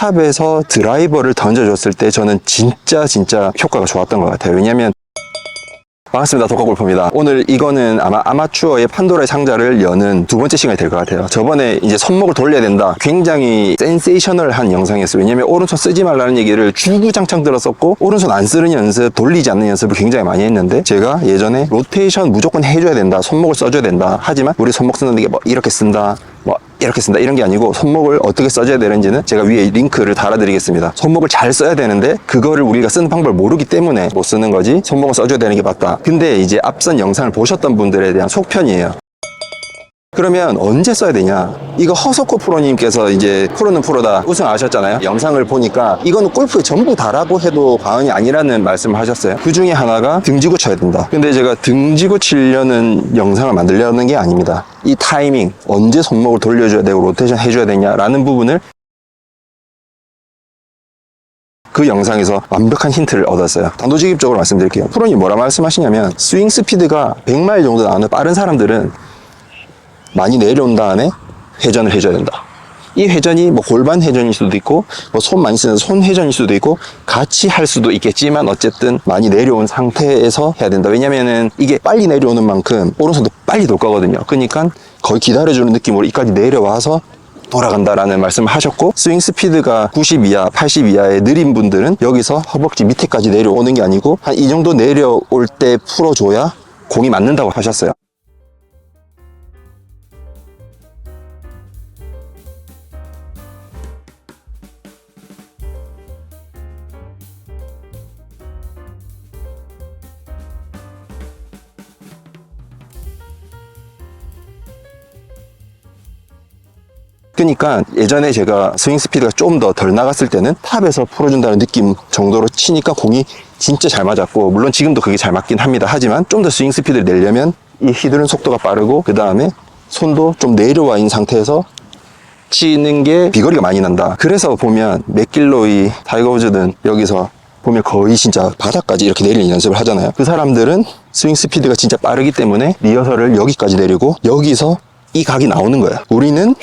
탑에서 드라이버를 던져줬을 때 저는 진짜 진짜 효과가 좋았던 것 같아요. 왜냐면 반갑습니다. 독학골프입니다. 오늘 이거는 아마 아마추어의 판도라의 상자를 여는 두 번째 시간이 될 것 같아요. 저번에 이제 손목을 돌려야 된다. 굉장히 센세이셔널한 영상이었어요. 왜냐면 오른손 쓰지 말라는 얘기를 주구장창 들었었고 오른손 안 쓰는 연습, 돌리지 않는 연습을 굉장히 많이 했는데 제가 예전에 로테이션 무조건 해줘야 된다. 손목을 써줘야 된다. 하지만 우리 손목 쓰는 게 뭐 이렇게 쓴다. 뭐 이렇게 쓴다 이런 게 아니고 손목을 어떻게 써줘야 되는지는 제가 위에 링크를 달아드리겠습니다. 손목을 잘 써야 되는데 그거를 우리가 쓰는 방법을 모르기 때문에 못 쓰는 거지 손목을 써줘야 되는 게 맞다. 근데 이제 앞선 영상을 보셨던 분들에 대한 속편이에요. 그러면 언제 써야 되냐? 이거 허석호 프로님께서 이제 프로는 프로다 우승하셨잖아요. 영상을 보니까 이거는 골프 전부 다라고 해도 과언이 아니라는 말씀을 하셨어요. 그 중에 하나가 등지고 쳐야 된다. 근데 제가 등지고 치려는 영상을 만들려는 게 아닙니다. 이 타이밍, 언제 손목을 돌려줘야 되고 로테이션 해줘야 되냐라는 부분을 그 영상에서 완벽한 힌트를 얻었어요. 단도직입적으로 말씀드릴게요. 프로님 뭐라 말씀하시냐면 스윙 스피드가 100마일 정도 나오는 빠른 사람들은 많이 내려온 다음에 회전을 해줘야 된다. 이 회전이 뭐 골반 회전일 수도 있고 뭐 손 많이 쓰는 손 회전일 수도 있고 같이 할 수도 있겠지만 어쨌든 많이 내려온 상태에서 해야 된다. 왜냐면은 이게 빨리 내려오는 만큼 오른손도 빨리 돌 거거든요. 그러니까 거의 기다려주는 느낌으로 이까지 내려와서 돌아간다라는 말씀을 하셨고 스윙 스피드가 90 이하, 80 이하의 느린 분들은 여기서 허벅지 밑에까지 내려오는 게 아니고 한 이 정도 내려올 때 풀어줘야 공이 맞는다고 하셨어요. 그러니까 예전에 제가 스윙 스피드가 좀 더 덜 나갔을 때는 탑에서 풀어준다는 느낌 정도로 치니까 공이 진짜 잘 맞았고 물론 지금도 그게 잘 맞긴 합니다. 하지만 좀 더 스윙 스피드를 내려면 이 휘두른 속도가 빠르고 그 다음에 손도 좀 내려와 있는 상태에서 치는 게 비거리가 많이 난다. 그래서 보면 맥길로이, 타이거 우즈든 여기서 보면 거의 진짜 바닥까지 이렇게 내리는 연습을 하잖아요. 그 사람들은 스윙 스피드가 진짜 빠르기 때문에 리허설을 여기까지 내리고 여기서 이 각이 나오는 거야. 우리는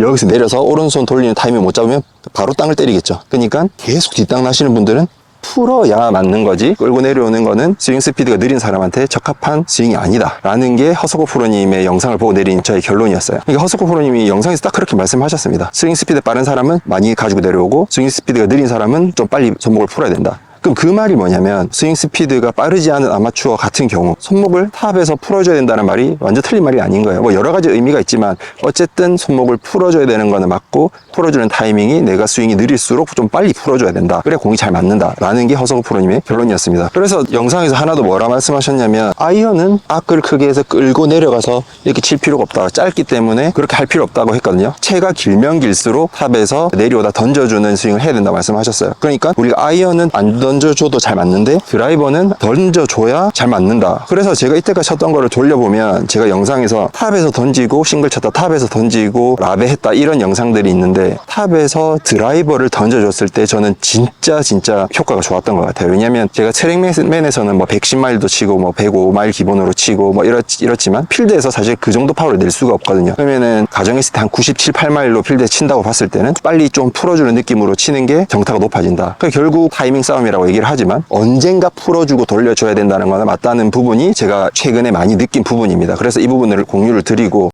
여기서 내려서 오른손 돌리는 타이밍 못 잡으면 바로 땅을 때리겠죠. 그러니까 계속 뒷땅 나시는 분들은 풀어야 맞는 거지. 끌고 내려오는 거는 스윙 스피드가 느린 사람한테 적합한 스윙이 아니다 라는 게 허석호 프로님의 영상을 보고 내린 저의 결론이었어요. 그러니까 허석호 프로님이 영상에서 딱 그렇게 말씀하셨습니다. 스윙 스피드 빠른 사람은 많이 가지고 내려오고 스윙 스피드가 느린 사람은 좀 빨리 손목을 풀어야 된다 그럼 그 말이 뭐냐면 스윙 스피드가 빠르지 않은 아마추어 같은 경우 손목을 탑에서 풀어줘야 된다는 말이 완전 틀린 말이 아닌 거예요. 뭐 여러 가지 의미가 있지만 어쨌든 손목을 풀어줘야 되는 거는 맞고 풀어주는 타이밍이 내가 스윙이 느릴수록 좀 빨리 풀어줘야 된다. 그래 공이 잘 맞는다라는 게 허석우 프로님의 결론이었습니다. 그래서 영상에서 하나도 뭐라 말씀하셨냐면 아이언은 악을 크게 해서 끌고 내려가서 이렇게 칠 필요가 없다. 짧기 때문에 그렇게 할 필요 없다고 했거든요. 채가 길면 길수록 탑에서 내려오다 던져주는 스윙을 해야 된다 말씀하셨어요. 그러니까 우리가 아이언은 안 던져줘도 잘 맞는데 드라이버는 던져줘야 잘 맞는다. 그래서 제가 이때까지 쳤던 거를 돌려보면 제가 영상에서 탑에서 던지고 싱글 쳤다 탑에서 던지고 라베 했다 이런 영상들이 있는데 탑에서 드라이버를 던져줬을 때 저는 진짜 진짜 효과가 좋았던 것 같아요. 왜냐면 제가 트랙맨에서는 뭐 110마일도 치고 뭐 105마일 기본으로 치고 뭐 이렇, 이렇지만 필드에서 사실 그 정도 파워를 낼 수가 없거든요. 그러면은 가정했을 때 한 97, 8마일로 필드에 친다고 봤을 때는 빨리 좀 풀어주는 느낌으로 치는 게 정타가 높아진다. 그러니까 결국 타이밍 싸움이라고 얘기를 하지만 언젠가 풀어주고 돌려줘야 된다는 거는 맞다는 부분이 제가 최근에 많이 느낀 부분입니다. 그래서 이 부분을 공유를 드리고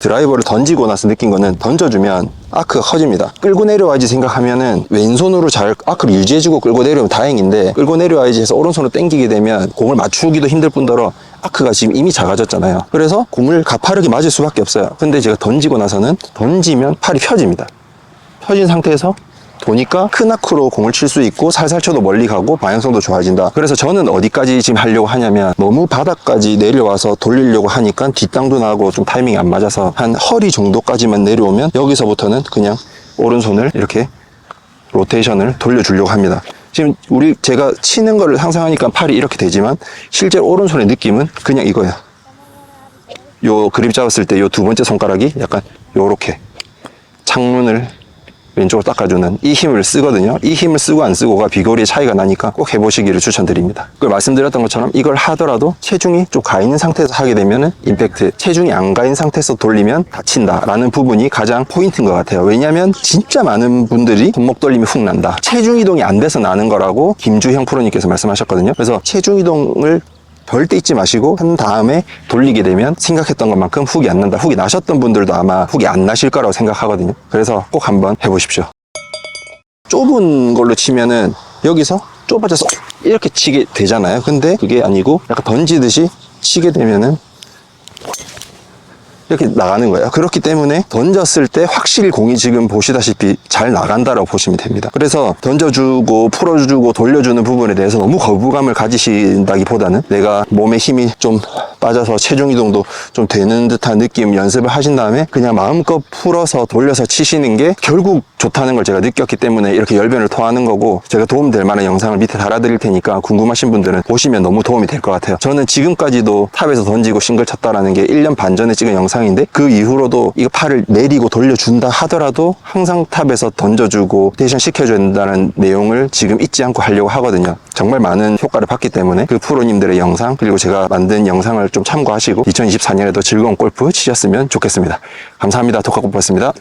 드라이버를 던지고 나서 느낀 거는 던져주면 아크가 커집니다. 끌고 내려와야지 생각하면은 왼손으로 잘 아크를 유지해주고 끌고 내려오면 다행인데 끌고 내려와야지 해서 오른손으로 당기게 되면 공을 맞추기도 힘들 뿐더러 아크가 지금 이미 작아졌잖아요. 그래서 공을 가파르게 맞을 수밖에 없어요. 근데 제가 던지고 나서는 던지면 팔이 펴집니다. 펴진 상태에서 보니까 큰 아크로 공을 칠 수 있고 살살 쳐도 멀리 가고 방향성도 좋아진다. 그래서 저는 어디까지 지금 하려고 하냐면 너무 바닥까지 내려와서 돌리려고 하니까 뒷땅도 나고 좀 타이밍이 안 맞아서 한 허리 정도까지만 내려오면 여기서부터는 그냥 오른손을 이렇게 로테이션을 돌려주려고 합니다. 지금 우리 제가 치는 거를 상상하니까 팔이 이렇게 되지만 실제 오른손의 느낌은 그냥 이거야. 요 그립 잡았을 때 요 두 번째 손가락이 약간 요렇게 창문을 왼쪽으로 닦아주는 이 힘을 쓰거든요. 이 힘을 쓰고 안 쓰고가 비거리의 차이가 나니까 꼭 해보시기를 추천드립니다. 그걸 말씀드렸던 것처럼 이걸 하더라도 체중이 좀 가 있는 상태에서 하게 되면은 임팩트, 체중이 안 가 있는 상태에서 돌리면 다친다라는 부분이 가장 포인트인 것 같아요. 왜냐하면 진짜 많은 분들이 손목 돌림이 훅 난다. 체중 이동이 안 돼서 나는 거라고 김주형 프로님께서 말씀하셨거든요. 그래서 체중 이동을 절대 잊지 마시고 한 다음에 돌리게 되면 생각했던 것만큼 훅이 안 난다. 훅이 나셨던 분들도 아마 훅이 안 나실 거라고 생각하거든요. 그래서 꼭 한번 해보십시오. 좁은 걸로 치면은 여기서 좁아져서 이렇게 치게 되잖아요. 근데 그게 아니고 약간 던지듯이 치게 되면은 이렇게 나가는 거예요. 그렇기 때문에 던졌을 때 확실히 공이 지금 보시다시피 잘 나간다라고 보시면 됩니다. 그래서 던져주고 풀어주고 돌려주는 부분에 대해서 너무 거부감을 가지신다기보다는 내가 몸에 힘이 좀 빠져서 체중 이동도 좀 되는 듯한 느낌 연습을 하신 다음에 그냥 마음껏 풀어서 돌려서 치시는 게 결국 좋다는 걸 제가 느꼈기 때문에 이렇게 열변을 토하는 거고 제가 도움될 만한 영상을 밑에 달아드릴 테니까 궁금하신 분들은 보시면 너무 도움이 될 것 같아요. 저는 지금까지도 탑에서 던지고 싱글 쳤다라는 게 1년 반 전에 찍은 영상 인데 그 이후로도 이거 팔을 내리고 돌려준다 하더라도 항상 탑에서 던져주고 대션 시켜준다는 내용을 지금 잊지 않고 하려고 하거든요. 정말 많은 효과를 봤기 때문에 그 프로님들의 영상 그리고 제가 만든 영상을 좀 참고하시고 2024년에도 즐거운 골프 치셨으면 좋겠습니다. 감사합니다. 독학골프였습니다.